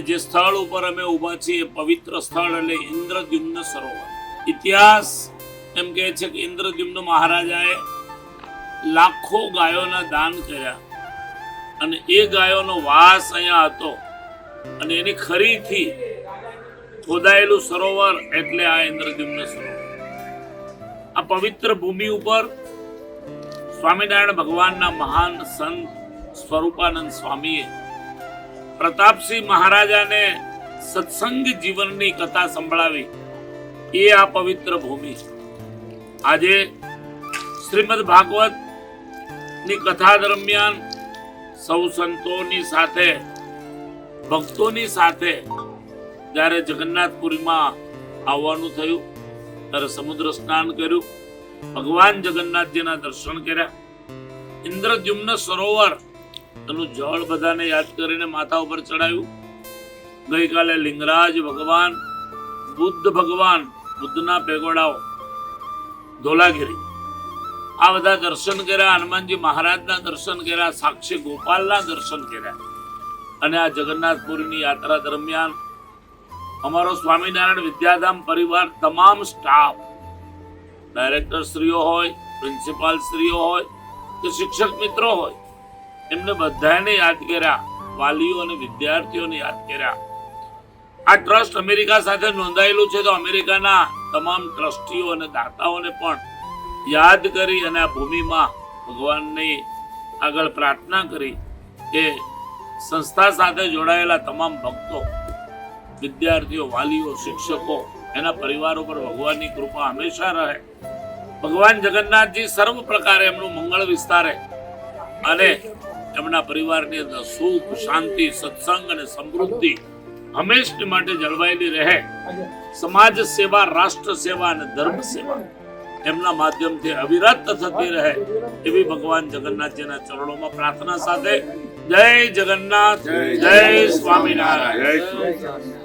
જે સ્થળ ઉપર અમે ઊભા છીએ, પવિત્ર સ્થળ એટલે ઇન્દ્રદ્યુમ્ન સરોવર. ઇતિહાસ એમ કહે છે કે ઇન્દ્રદ્યુમ્ન મહારાજાએ લાખો ગાયોના દાન કર્યા. અને એ ગાયોનો વાસ અહીંયા હતો. અને એની ખરીથી ખોદાયેલું સરોવર એટલે આ ઇન્દ્રદ્યુમ્ન સરોવર. આ પવિત્ર ભૂમિ ઉપર સ્વામિનારાયણ ભગવાનના મહાન સંત સ્વરૂપાનંદ સ્વામીએ પ્રતાપસિંહ મહારાજાને સત્સંગ જીવનની કથા સંભળાવી. એ આ પવિત્ર ભૂમિ છે. આજે શ્રીમદ ભાગવતની કથા દરમિયાન સૌ સંતોની સાથે, ભક્તોની સાથે જ્યારે જગન્નાથપુરીમાં આવવાનું થયું, ત્યારે સમુદ્ર સ્નાન કર્યું. ભગવાન જગન્નાથજીના દર્શન કર્યા. ઇન્દ્રદ્યુમ્ન સરોવર એનું જળ બધાને યાદ કરીને માથા ઉપર ચડાવ્યું ગઈકાલે લિંગરાજ ભગવાન, બુદ્ધ ભગવાન, બુદ્ધના પેગોડાઓ ધોલાગીરી. આ બધા દર્શન કર્યા, હનુમાનજી મહારાજના દર્શન કર્યા, સાક્ષી ગોપાલના દર્શન કર્યા. અને આ જગન્નાથપુરીની યાત્રા દરમિયાન અમારો સ્વામિનારાયણ વિદ્યાધામ પરિવાર તમામ સ્ટાફ ડાયરેક્ટર શ્રીઓ હોય પ્રિન્સિપાલ શ્રીઓ હોય, કે શિક્ષક મિત્રો હોય એમને બધાને યાદ કર્યા, વાલીઓ અને વિદ્યાર્થીઓને યાદ કર્યા. આ ટ્રસ્ટ અમેરિકા સાથે નોંધાયેલું છે તો અમેરિકાના તમામ ટ્રસ્ટીઓ અને દાતાઓને પણ યાદ કરી અને આ ભૂમિમાં ભગવાનની આગળ પ્રાર્થના કરી કે સંસ્થા સાથે જોડાયેલા તમામ ભક્તો, વિદ્યાર્થીઓ, વાલીઓ, શિક્ષકો, એના પરિવારો પર ભગવાનની કૃપા હંમેશા રહે. ભગવાન જગન્નાથજી સર્વ પ્રકારે એમનું મંગળ વિસ્તારે અને એમના પરિવારની અંદર સુખ, શાંતિ, સત્સંગ અને સમૃદ્ધિ હંમેશની માટે જળવાયેલી રહે. સમાજ સેવા, રાષ્ટ્ર સેવા અને ધર્મ સેવા એમના માધ્યમથી અવિરત થતી રહે એવી ભગવાન જગન્નાથજીના ચરણોમાં પ્રાર્થના સાથે જય જગન્નાથ જય સ્વામિનારાયણ.